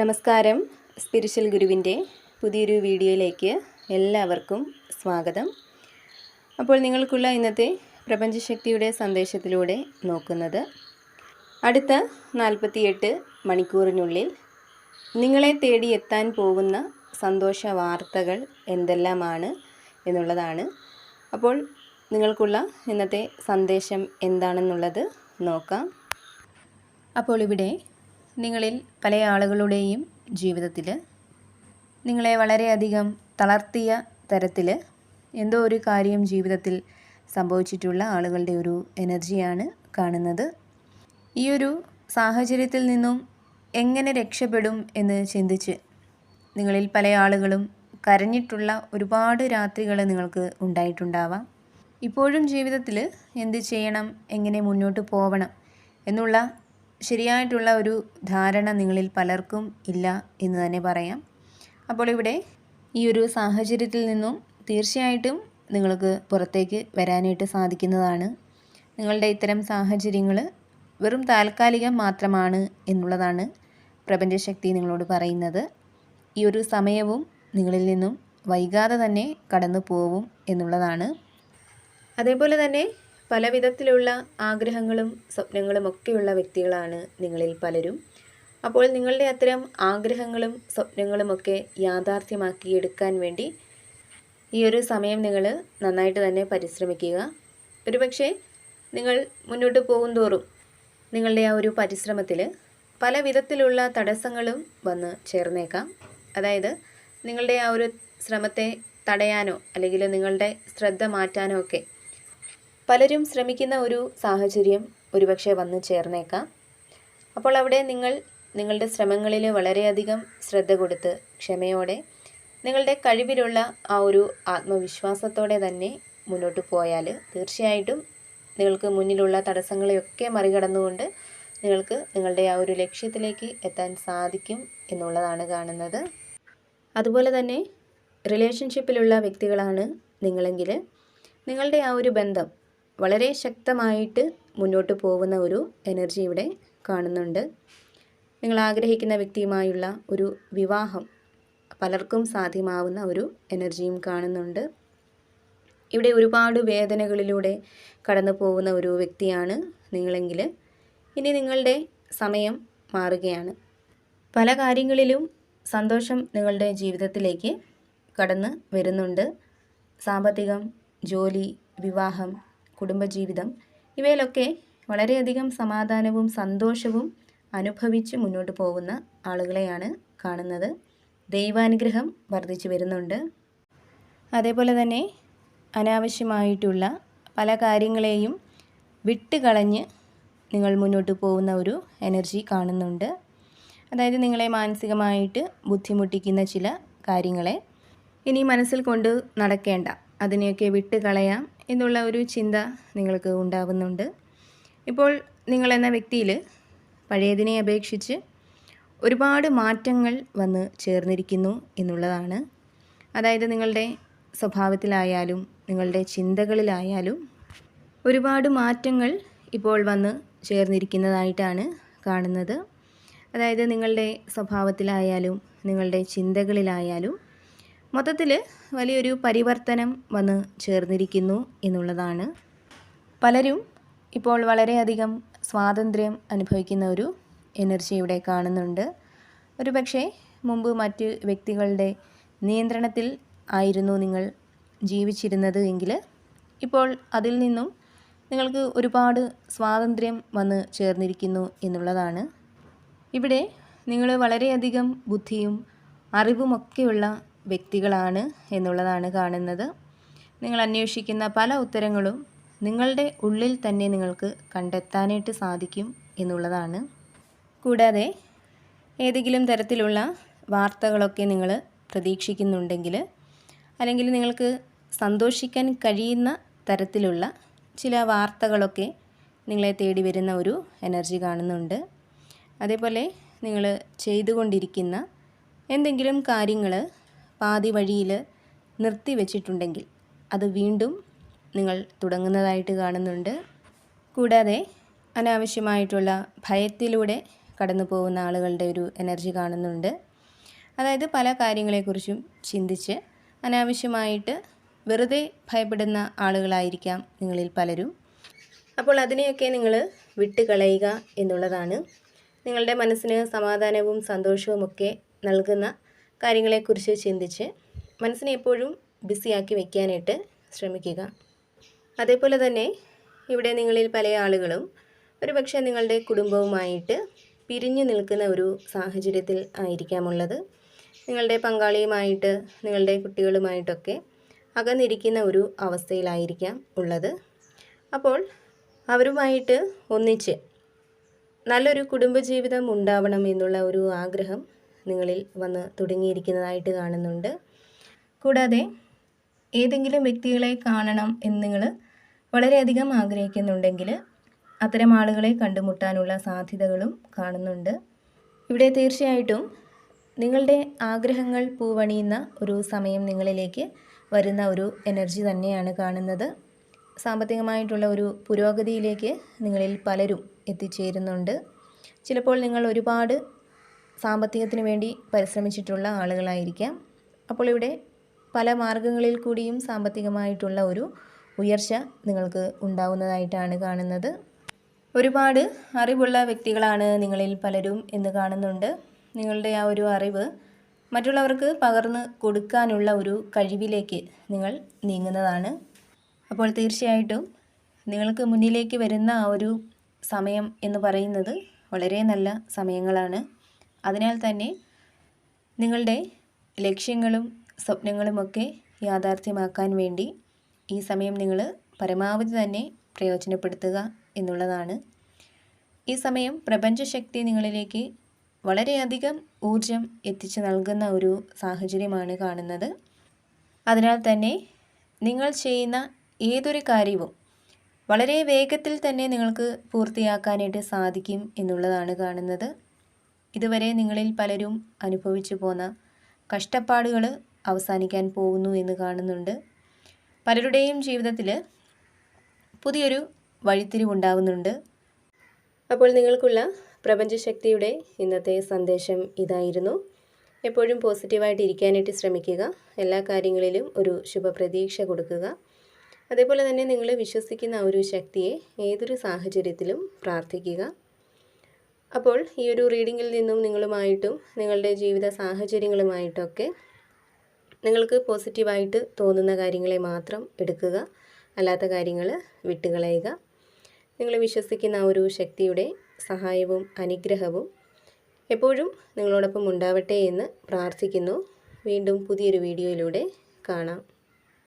നമസ്കാരം. സ്പിരിച്വൽ ഗുരുവിന്റെ പുതിയൊരു വീഡിയോയിലേക്ക് എല്ലാവർക്കും സ്വാഗതം. അപ്പോൾ നിങ്ങൾക്കുള്ള ഇന്നത്തെ പ്രപഞ്ചശക്തിയുടെ സന്ദേശത്തിലൂടെ നോക്കുന്നത് അടുത്ത നാൽപ്പത്തിയെട്ട് മണിക്കൂറിനുള്ളിൽ നിങ്ങളെ തേടി എത്താൻ പോകുന്ന സന്തോഷ വാർത്തകൾ എന്തെല്ലാമാണ് എന്നുള്ളതാണ്. അപ്പോൾ നിങ്ങൾക്കുള്ള ഇന്നത്തെ സന്ദേശം എന്താണെന്നുള്ളത് നോക്കാം. അപ്പോൾ ഇവിടെ നിങ്ങളിൽ പല ആളുകളുടെയും ജീവിതത്തിൽ നിങ്ങളെ വളരെയധികം തളർത്തിയ തരത്തിൽ എന്തോ ഒരു കാര്യം ജീവിതത്തിൽ സംഭവിച്ചിട്ടുള്ള ആളുകളുടെ ഒരു എനർജിയാണ് കാണുന്നത്. ഈ ഒരു സാഹചര്യത്തിൽ നിന്നും എങ്ങനെ രക്ഷപ്പെടും എന്ന് ചിന്തിച്ച് നിങ്ങളിൽ പല ആളുകളും കരഞ്ഞിട്ടുള്ള ഒരുപാട് രാത്രികൾ നിങ്ങൾക്ക് ഉണ്ടായിട്ടുണ്ടാവാം. ഇപ്പോഴും ജീവിതത്തിൽ എന്ത് ചെയ്യണം എങ്ങനെ മുന്നോട്ട് പോകണം എന്നുള്ള ശരിയായിട്ടുള്ള ഒരു ധാരണ നിങ്ങളിൽ പലർക്കും ഇല്ല എന്ന് തന്നെ പറയാം. അപ്പോൾ ഇവിടെ ഈ ഒരു സാഹചര്യത്തിൽ നിന്നും തീർച്ചയായിട്ടും നിങ്ങൾക്ക് പുറത്തേക്ക് വരാനായിട്ട് സാധിക്കുന്നതാണ്. നിങ്ങളുടെ ഇത്തരം സാഹചര്യങ്ങൾ വെറും താൽക്കാലികം മാത്രമാണ് എന്നുള്ളതാണ് പ്രപഞ്ചശക്തി നിങ്ങളോട് പറയുന്നത്. ഈ ഒരു സമയവും നിങ്ങളിൽ നിന്നും വൈകാതെ തന്നെ കടന്നു പോവും എന്നുള്ളതാണ്. അതേപോലെ തന്നെ പല വിധത്തിലുള്ള ആഗ്രഹങ്ങളും സ്വപ്നങ്ങളും ഒക്കെയുള്ള വ്യക്തികളാണ് നിങ്ങളിൽ പലരും. അപ്പോൾ നിങ്ങളുടെ അത്തരം ആഗ്രഹങ്ങളും സ്വപ്നങ്ങളും സ്വപ്നങ്ങളുമൊക്കെ യാഥാർത്ഥ്യമാക്കിയെടുക്കാൻ വേണ്ടി ഈ ഒരു സമയം നിങ്ങൾ നന്നായിട്ട് തന്നെ പരിശ്രമിക്കുക. ഒരുപക്ഷെ നിങ്ങൾ മുന്നോട്ട് പോകും തോറും നിങ്ങളുടെ ആ ഒരു പരിശ്രമത്തിൽ പല വിധത്തിലുള്ള തടസ്സങ്ങളും വന്ന് ചേർന്നേക്കാം. അതായത് നിങ്ങളുടെ ആ ഒരു ശ്രമത്തെ തടയാനോ അല്ലെങ്കിൽ നിങ്ങളുടെ ശ്രദ്ധ മാറ്റാനോ ഒക്കെ പലരും ശ്രമിക്കുന്ന ഒരു സാഹചര്യം ഒരുപക്ഷെ വന്നു ചേർന്നേക്കാം. അപ്പോൾ അവിടെ നിങ്ങൾ നിങ്ങളുടെ ശ്രമങ്ങളിൽ വളരെയധികം ശ്രദ്ധ കൊടുത്ത് ക്ഷമയോടെ നിങ്ങളുടെ കഴിവിലുള്ള ആ ഒരു ആത്മവിശ്വാസത്തോടെ തന്നെ മുന്നോട്ട് പോയാൽ തീർച്ചയായിട്ടും നിങ്ങൾക്ക് മുന്നിലുള്ള തടസ്സങ്ങളെയൊക്കെ മറികടന്നുകൊണ്ട് നിങ്ങൾക്ക് നിങ്ങളുടെ ആ ഒരു ലക്ഷ്യത്തിലേക്ക് എത്താൻ സാധിക്കും എന്നുള്ളതാണ് കാണുന്നത്. അതുപോലെ തന്നെ റിലേഷൻഷിപ്പിലുള്ള വ്യക്തികളാണ് നിങ്ങളെങ്കിൽ നിങ്ങളുടെ ആ ഒരു ബന്ധം വളരെ ശക്തമായിട്ട് മുന്നോട്ട് പോകുന്ന ഒരു എനർജി ഇവിടെ കാണുന്നുണ്ട്. നിങ്ങൾ ആഗ്രഹിക്കുന്ന വ്യക്തിയുമായുള്ള ഒരു വിവാഹം പലർക്കും സാധ്യമാവുന്ന ഒരു എനർജിയും കാണുന്നുണ്ട്. ഇവിടെ ഒരുപാട് വേദനകളിലൂടെ കടന്നു പോകുന്ന ഒരു വ്യക്തിയാണ് നിങ്ങളെങ്കിൽ. ഇനി നിങ്ങളുടെ സമയം മാറുകയാണ്. പല കാര്യങ്ങളിലും സന്തോഷം നിങ്ങളുടെ ജീവിതത്തിലേക്ക് കടന്ന് വരുന്നുണ്ട്. സാമ്പത്തികം ജോലി വിവാഹം കുടുംബജീവിതം. ഇവയിലൊക്കെ വളരെയധികം സമാധാനവും സന്തോഷവും അനുഭവിച്ച് മുന്നോട്ട് പോകുന്ന ആളുകളെയാണ് കാണുന്നത്. ദൈവാനുഗ്രഹം വർദ്ധിച്ചു വരുന്നുണ്ട്. അതേപോലെ തന്നെ അനാവശ്യമായിട്ടുള്ള പല കാര്യങ്ങളെയും വിട്ടുകളഞ്ഞ് നിങ്ങൾ മുന്നോട്ട് പോകുന്ന ഒരു എനർജി കാണുന്നുണ്ട്. അതായത് നിങ്ങളെ മാനസികമായിട്ട് ബുദ്ധിമുട്ടിക്കുന്ന ചില കാര്യങ്ങളെ ഇനി മനസ്സിൽ കൊണ്ട് നടക്കേണ്ട അതിനെയൊക്കെ വിട്ട് കളയാം എന്നുള്ള ഒരു ചിന്ത നിങ്ങൾക്ക് ഉണ്ടാവുന്നുണ്ട്. ഇപ്പോൾ നിങ്ങളെന്ന വ്യക്തിയിൽ പഴയതിനെ അപേക്ഷിച്ച് ഒരുപാട് മാറ്റങ്ങൾ വന്ന് ചേർന്നിരിക്കുന്നു എന്നുള്ളതാണ്. അതായത് നിങ്ങളുടെ സ്വഭാവത്തിലായാലും നിങ്ങളുടെ ചിന്തകളിലായാലും ഒരുപാട് മാറ്റങ്ങൾ ഇപ്പോൾ വന്ന് ചേർന്നിരിക്കുന്നതായിട്ടാണ് കാണുന്നത്. അതായത് നിങ്ങളുടെ സ്വഭാവത്തിലായാലും നിങ്ങളുടെ ചിന്തകളിലായാലും മൊത്തത്തിൽ വലിയൊരു പരിവർത്തനം വന്ന് ചേർന്നിരിക്കുന്നു എന്നുള്ളതാണ്. പലരും ഇപ്പോൾ വളരെയധികം സ്വാതന്ത്ര്യം അനുഭവിക്കുന്ന ഒരു എനർജി ഇവിടെ കാണുന്നുണ്ട്. ഒരു പക്ഷേ മുമ്പ് മറ്റ് വ്യക്തികളുടെ നിയന്ത്രണത്തിൽ ആയിരുന്നു നിങ്ങൾ ജീവിച്ചിരുന്നത് എങ്കിൽ ഇപ്പോൾ അതിൽ നിന്നും നിങ്ങൾക്ക് ഒരുപാട് സ്വാതന്ത്ര്യം വന്ന് ചേർന്നിരിക്കുന്നു എന്നുള്ളതാണ്. ഇവിടെ നിങ്ങൾ വളരെയധികം ബുദ്ധിയും അറിവുമൊക്കെയുള്ള വ്യക്തികളാണ് എന്നുള്ളതാണ് കാണുന്നത്. നിങ്ങൾ അന്വേഷിക്കുന്ന പല ഉത്തരങ്ങളും നിങ്ങളുടെ ഉള്ളിൽ തന്നെ നിങ്ങൾക്ക് കണ്ടെത്താനായിട്ട് സാധിക്കും എന്നുള്ളതാണ്. കൂടാതെ ഏതെങ്കിലും തരത്തിലുള്ള വാർത്തകളൊക്കെ നിങ്ങൾ പ്രതീക്ഷിക്കുന്നുണ്ടെങ്കിൽ അല്ലെങ്കിൽ നിങ്ങൾക്ക് സന്തോഷിക്കാൻ കഴിയുന്ന തരത്തിലുള്ള ചില വാർത്തകളൊക്കെ നിങ്ങളെ തേടി വരുന്ന ഒരു എനർജി കാണുന്നുണ്ട്. അതേപോലെ നിങ്ങൾ ചെയ്തുകൊണ്ടിരിക്കുന്ന എന്തെങ്കിലും കാര്യങ്ങൾ പാതി വഴിയിൽ നിർത്തി വച്ചിട്ടുണ്ടെങ്കിൽ അത് വീണ്ടും നിങ്ങൾ തുടങ്ങുന്നതായിട്ട് കാണുന്നുണ്ട്. കൂടാതെ അനാവശ്യമായിട്ടുള്ള ഭയത്തിലൂടെ കടന്നു പോകുന്ന ആളുകളുടെ ഒരു എനർജി കാണുന്നുണ്ട്. അതായത് പല കാര്യങ്ങളെക്കുറിച്ചും ചിന്തിച്ച് അനാവശ്യമായിട്ട് വെറുതെ ഭയപ്പെടുന്ന ആളുകളായിരിക്കാം നിങ്ങളിൽ പലരും. അപ്പോൾ അതിനെയൊക്കെ നിങ്ങൾ വിട്ടുകളയുക എന്നുള്ളതാണ്. നിങ്ങളുടെ മനസ്സിന് സമാധാനവും സന്തോഷവുമൊക്കെ നൽകുന്ന കാര്യങ്ങളെക്കുറിച്ച് ചിന്തിച്ച് മനസ്സിനെ എപ്പോഴും ബിസിയാക്കി വയ്ക്കാനായിട്ട് ശ്രമിക്കുക. അതേപോലെ തന്നെ ഇവിടെ നിങ്ങളിൽ പല ആളുകളും ഒരുപക്ഷെ നിങ്ങളുടെ കുടുംബവുമായിട്ട് പിരിഞ്ഞു നിൽക്കുന്ന ഒരു സാഹചര്യത്തിൽ ആയിരിക്കാമുള്ളത്. നിങ്ങളുടെ പങ്കാളിയുമായിട്ട് നിങ്ങളുടെ കുട്ടികളുമായിട്ടൊക്കെ അകന്നിരിക്കുന്ന ഒരു അവസ്ഥയിലായിരിക്കാം ഉള്ളത്. അപ്പോൾ അവരുമായിട്ട് ഒന്നിച്ച് നല്ലൊരു കുടുംബജീവിതം ഉണ്ടാവണം എന്നുള്ള ഒരു ആഗ്രഹം നിങ്ങളിൽ വന്ന് തുടങ്ങിയിരിക്കുന്നതായിട്ട് കാണുന്നുണ്ട്. കൂടാതെ ഏതെങ്കിലും വ്യക്തികളെ കാണണം എന്ന് നിങ്ങൾ വളരെയധികം ആഗ്രഹിക്കുന്നുണ്ടെങ്കിൽ അത്തരം ആളുകളെ കണ്ടുമുട്ടാനുള്ള സാധ്യതകളും കാണുന്നുണ്ട്. ഇവിടെ തീർച്ചയായിട്ടും നിങ്ങളുടെ ആഗ്രഹങ്ങൾ പൂവണിയുന്ന ഒരു സമയം നിങ്ങളിലേക്ക് വരുന്ന ഒരു എനർജി തന്നെയാണ് കാണുന്നത്. സാമ്പത്തികമായിട്ടുള്ള ഒരു പുരോഗതിയിലേക്ക് നിങ്ങളിൽ പലരും എത്തിച്ചേരുന്നുണ്ട്. ചിലപ്പോൾ നിങ്ങൾ ഒരുപാട് സാമ്പത്തികത്തിന് വേണ്ടി പരിശ്രമിച്ചിട്ടുള്ള ആളുകളായിരിക്കാം. അപ്പോൾ ഇവിടെ പല മാർഗങ്ങളിൽ കൂടിയും സാമ്പത്തികമായിട്ടുള്ള ഒരു ഉയർച്ച നിങ്ങൾക്ക് ഉണ്ടാവുന്നതായിട്ടാണ് കാണുന്നത്. ഒരുപാട് അറിവുള്ള വ്യക്തികളാണ് നിങ്ങളിൽ പലരും എന്ന് കാണുന്നുണ്ട്. നിങ്ങളുടെ ആ ഒരു അറിവ് മറ്റുള്ളവർക്ക് പകർന്ന് കൊടുക്കാനുള്ള ഒരു കഴിവിലേക്ക് നിങ്ങൾ നീങ്ങുന്നതാണ്. അപ്പോൾ തീർച്ചയായിട്ടും നിങ്ങൾക്ക് മുന്നിലേക്ക് വരുന്ന ആ ഒരു സമയം എന്ന് പറയുന്നത് വളരെ നല്ല സമയങ്ങളാണ്. അതിനാൽ തന്നെ നിങ്ങളുടെ ലക്ഷ്യങ്ങളും സ്വപ്നങ്ങളുമൊക്കെ യാഥാർത്ഥ്യമാക്കാൻ വേണ്ടി ഈ സമയം നിങ്ങൾ പരമാവധി തന്നെ പ്രയോജനപ്പെടുത്തുക എന്നുള്ളതാണ്. ഈ സമയം പ്രപഞ്ചശക്തി നിങ്ങളിലേക്ക് വളരെയധികം ഊർജം എത്തിച്ചു നൽകുന്ന ഒരു സാഹചര്യമാണ് കാണുന്നത്. അതിനാൽ തന്നെ നിങ്ങൾ ചെയ്യുന്ന ഏതൊരു കാര്യവും വളരെ വേഗത്തിൽ തന്നെ നിങ്ങൾക്ക് പൂർത്തിയാക്കാനായിട്ട് സാധിക്കും എന്നുള്ളതാണ് കാണുന്നത്. ഇതുവരെ നിങ്ങളിൽ പലരും അനുഭവിച്ചു പോന്ന കഷ്ടപ്പാടുകൾ അവസാനിക്കാൻ പോകുന്നു എന്ന് കാണുന്നുണ്ട്. പലരുടെയും ജീവിതത്തിൽ പുതിയൊരു വഴിത്തിരിവുണ്ടാവുന്നുണ്ട്. അപ്പോൾ നിങ്ങൾക്കുള്ള പ്രപഞ്ചശക്തിയുടെ ഇന്നത്തെ സന്ദേശം ഇതായിരുന്നു. എപ്പോഴും പോസിറ്റീവായിട്ട് ഇരിക്കാനായിട്ട് ശ്രമിക്കുക എല്ലാ കാര്യങ്ങളിലും ഒരു ശുഭപ്രതീക്ഷ കൊടുക്കുക. അതേപോലെ തന്നെ നിങ്ങൾ വിശ്വസിക്കുന്ന ഒരു ശക്തിയെ ഏതൊരു സാഹചര്യത്തിലും പ്രാർത്ഥിക്കുക. അപ്പോൾ ഈ ഒരു റീഡിങ്ങിൽ നിന്നും നിങ്ങളുമായിട്ടും നിങ്ങളുടെ ജീവിത സാഹചര്യങ്ങളുമായിട്ടൊക്കെ നിങ്ങൾക്ക് പോസിറ്റീവായിട്ട് തോന്നുന്ന കാര്യങ്ങളെ മാത്രം എടുക്കുക. അല്ലാത്ത കാര്യങ്ങൾ വിട്ടുകളയുക. നിങ്ങൾ വിശ്വസിക്കുന്ന ആ ഒരു ശക്തിയുടെ സഹായവും അനുഗ്രഹവും എപ്പോഴും നിങ്ങളോടൊപ്പം ഉണ്ടാവട്ടെ എന്ന് പ്രാർത്ഥിക്കുന്നു. വീണ്ടും പുതിയൊരു വീഡിയോയിലൂടെ കാണാം.